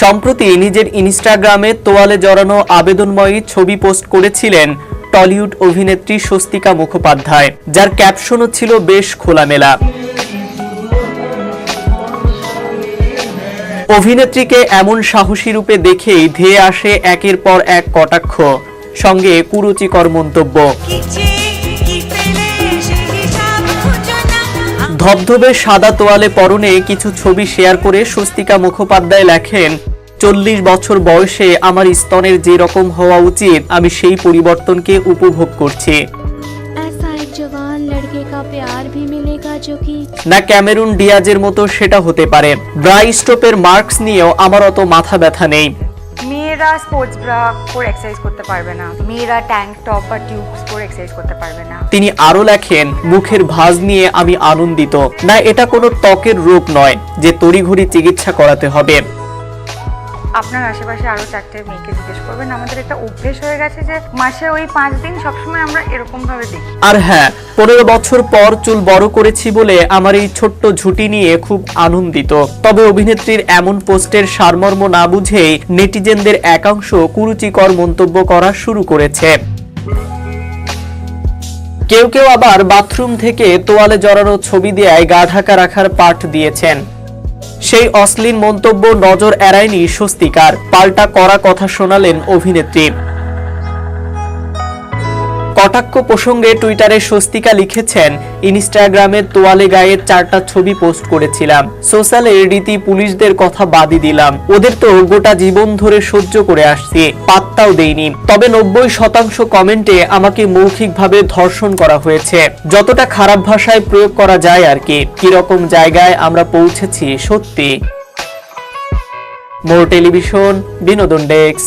সম্প্রতি নিজের ইনস্টাগ্রামে তোয়ালে জড়ানো আবেদনময়ী ছবি পোস্ট করেছিলেন টলিউড অভিনেত্রী স্বস্তিকা মুখোপাধ্যায়, যার ক্যাপশনও ছিল বেশ খোলামেলা। অভিনেত্রীকে এমন সাহসী রূপে দেখেই ধেয়ে আসে একের পর এক কটাক্ষ, সঙ্গে কুরুচিকর মন্তব্য। ধবধবে সাদা তোয়ালে পরনে কিছু ছবি শেয়ার করে স্বস্তিকা মুখোপাধ্যায় লেখেন চল্লিশ বছর বয়সে আমার স্তনের যে রকম হওয়া উচিত আমি সেই পরিবর্তনকে উপভোগ করছি। না ক্যামেরুন ডিয়াজের মতো সেটা হতে পারে। ব্রাইস্টোপের মার্কস নিয়েও আমার অত মাথা ব্যথা নেই। মেয়েরা স্পোর্টস ব্রা পরে এক্সারসাইজ করতে পারবে না। মেয়েরা ট্যাঙ্ক টপ বা টিউবস পরে এক্সারসাইজ করতে পারবে না। তিনি আরও লেখেন, মুখের ভাঁজ নিয়ে আমি আনন্দিত। না, এটা কোনো ত্বকের রোগ নয়, যে তড়িঘড়ি চিকিৎসা করাতে হবে। আপনার আশেপাশে আরও চারটে মেয়েকে জিজ্ঞেস করবেন। আমাদের একটা অভ্যেস হয়ে গেছে যে মাসে ওই পাঁচ দিন সবসময় আমরা এরকম ভাবে দেখি। আর হ্যাঁ পনেরো বছর পর চুল বড় করেছি বলে আমার এই ছোট্ট ঝুটি নিয়ে খুব আনন্দিত। তবে অভিনেত্রীর এমন পোস্টের সারমর্ম না বুঝেই নেটিজেনদের একাংশ কুরুচিকর মন্তব্য করা শুরু করেছে। কেউ কেউ আবার বাথরুম থেকে তোয়ালে জড়ানো ছবি দেয় গা ঢাকা রাখার পাঠ দিয়েছেন। সেই অশ্লীল মন্তব্য নজর এড়ায়নি স্বস্তিকার। পাল্টা করা কথা শোনালেন অভিনেত্রী। কটাক্ষ প্রসঙ্গে টুইটারে স্বস্তিকা লিখেছেন, ইনস্টাগ্রামে তোয়ালে গায়ের চারটা ছবি পোস্ট করেছিলাম। সোশ্যালে রীতি পুলিশদের কথা বাদই দিলাম। ওদের তো গোটা জীবন ধরে সহ্য করে আসছি, পাত্তাও দেইনি। তবে নব্বই শতাংশ কমেন্টে আমাকে মৌখিকভাবে ধর্ষণ করা হয়েছে। যতটা খারাপ ভাষায় প্রয়োগ করা যায় আর কি, কীরকম জায়গায় আমরা পৌঁছেছি সত্যি। মোর টেলিভিশন, বিনোদন ডেস্ক।